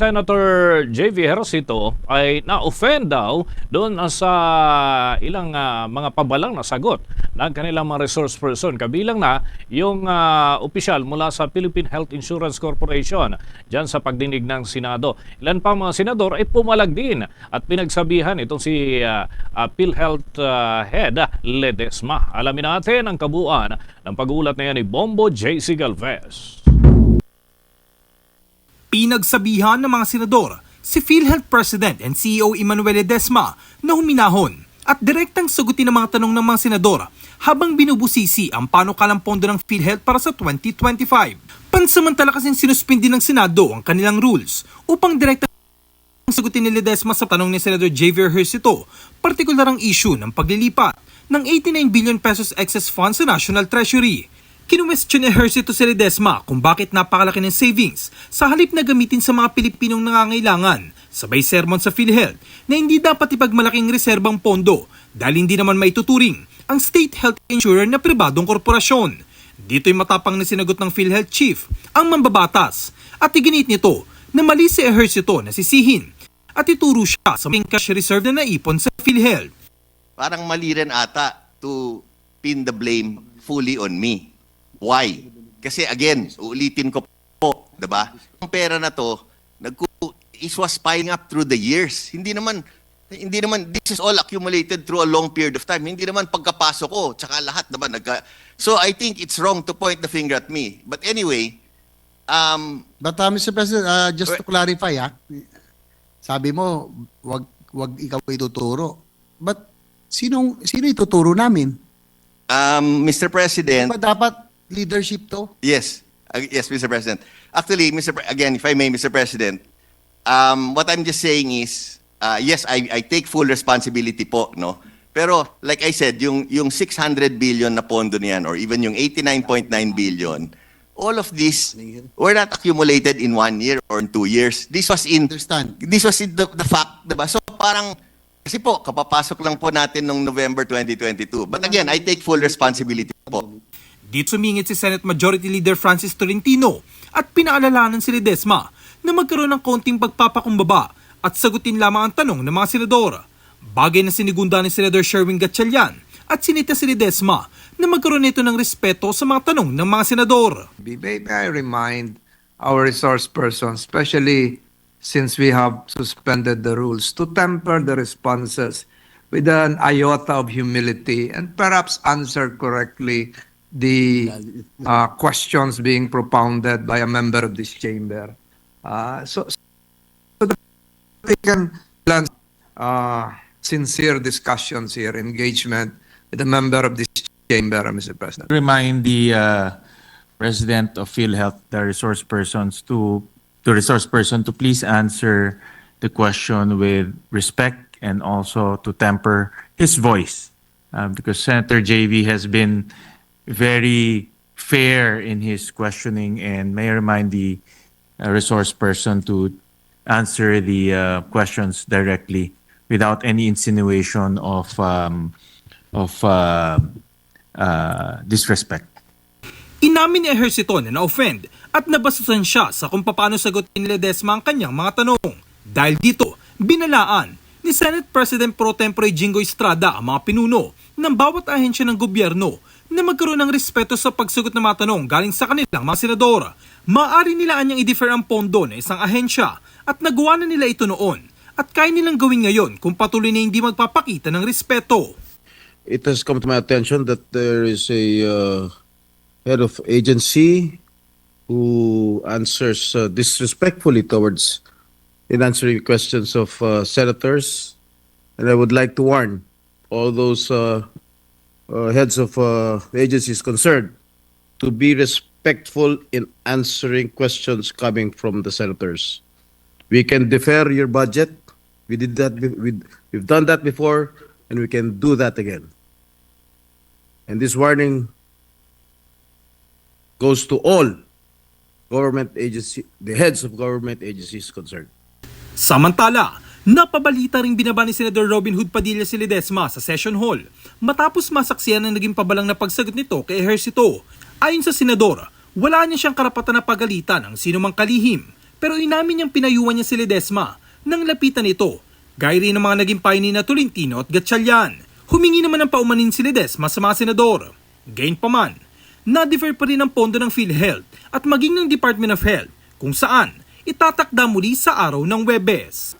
Senator J.V. Herosito ay na-offend daw doon sa ilang ah, mga pabalang na sagot ng kanilang mga resource person. Kabilang na yung ah, opisyal mula sa Philippine Health Insurance Corporation dyan sa pagdinig ng Senado. Ilan pang mga senador ay pumalag din at pinagsabihan itong si ah, ah, PhilHealth ah, Head Ledesma. Alamin natin ang kabuuan ng pag-uulat na yan ni Bombo J.C. Galvez. Pinagsabihan ng mga senador si PhilHealth President and CEO Emmanuel Ledesma na huminahon at direktang sagutin ang mga tanong ng mga senador habang binubusisi ang panukalang pondo ng PhilHealth para sa 2025. Pansamantala kasing sinuspindi ng Senado ang kanilang rules upang direktang sagutin ni Ledesma sa tanong ni Senator Javier Hercito, partikular ang issue ng paglilipat ng 89 billion pesos excess funds sa National Treasury. Kinumestyon ni si Ledesma kung bakit napakalaki ng savings sa halip na gamitin sa mga Pilipinong nangangailangan. Sabay sermon sa PhilHealth na hindi dapat ipagmalaking reserbang pondo dahil hindi naman maituturing ang state health insurer na pribadong korporasyon. Dito'y matapang na sinagot ng PhilHealth Chief ang mambabatas at iginit nito na mali si Ejercito na sisihin at ituro siya sa main cash reserve na naipon sa PhilHealth. parang mali rin ata to pin the blame fully on me. Why? Kasi again, uulitin ko po, 'di ba? Ang pera na to, nagku it was piling up through the years. Hindi naman hindi naman this is all accumulated through a long period of time. Hindi naman pagkapasok ko, tsaka lahat naman nagka So I think it's wrong to point the finger at me. But anyway, um But uh, Mr. President, uh, just to clarify, ah, sabi mo, wag wag ikaw ituturo. But sinong sino ituturo namin? um Mr. President, Ba dapat leadership to? Yes. Uh, yes, Mr. President. Actually, Mr. Pre- again, if I may, Mr. President, um, what I'm just saying is, uh, yes, I, I take full responsibility po, no? Pero, like I said, yung, yung 600 billion na pondo niyan, or even yung 89.9 billion, all of this were not accumulated in one year or in two years. This was in, Understand. this was in the, the fact, diba? So, parang, kasi po, kapapasok lang po natin nung November 2022. But again, I take full responsibility po. Dito sumingit si Senate Majority Leader Francis Tolentino at pinaalalanan si Ledesma na magkaroon ng konting pagpapakumbaba at sagutin lamang ang tanong ng mga senador. Bagay na sinigunda ni Senador Sherwin Gatchalian at sinita si Ledesma na magkaroon nito ng respeto sa mga tanong ng mga senador. May, I remind our resource persons, especially since we have suspended the rules, to temper the responses with an iota of humility and perhaps answer correctly the uh, questions being propounded by a member of this chamber. Uh, so, so that we can plan uh, sincere discussions here, engagement with a member of this chamber, Mr. President. remind the uh, president of PhilHealth, the resource persons to the resource person to please answer the question with respect and also to temper his voice, um, because Senator JV has been very fair in his questioning, and may remind the uh, resource person to answer the uh, questions directly without any insinuation of um, of uh, uh, disrespect. Inamin ni Ejercito na na-offend at nabasusan siya sa kung paano sagutin ni Ledesma ang kanyang mga tanong. Dahil dito, binalaan ni Senate President Pro Tempore Jingo Estrada ang mga pinuno ng bawat ahensya ng gobyerno na magkaroon ng respeto sa pagsagot ng mga tanong galing sa kanilang mga senador. Maaari nila anyang i-defer ang pondo ng isang ahensya at nagawa na nila ito noon at kaya nilang gawin ngayon kung patuloy na hindi magpapakita ng respeto. it has come to my attention that there is a uh, head of agency who answers uh, disrespectfully towards in answering questions of uh, senators, and I would like to warn all those uh, uh, heads of uh, agencies concerned to be respectful in answering questions coming from the senators. We can defer your budget. We did that. We, we've done that before, and we can do that again. And this warning goes to all government agency, the heads of government agencies concerned. Samantala, napabalita ring binaba ni Senador Robin Hood Padilla si Ledesma sa session hall matapos masaksiyan ang naging pabalang na pagsagot nito kay Ejercito. Ayon sa senador, wala niya siyang karapatan na pagalitan ang sinumang kalihim Pero inamin niyang pinayuhan niya si Ledesma nang lapitan ito, gaya rin ng mga naging pioneer na Tolentino at Gatchalian. Humingi naman ng paumanin si Ledesma sa mga senador. Gain pa man, na-defer pa rin ang pondo ng PhilHealth at maging ng Department of Health kung saan itatakda muli sa araw ng Webes.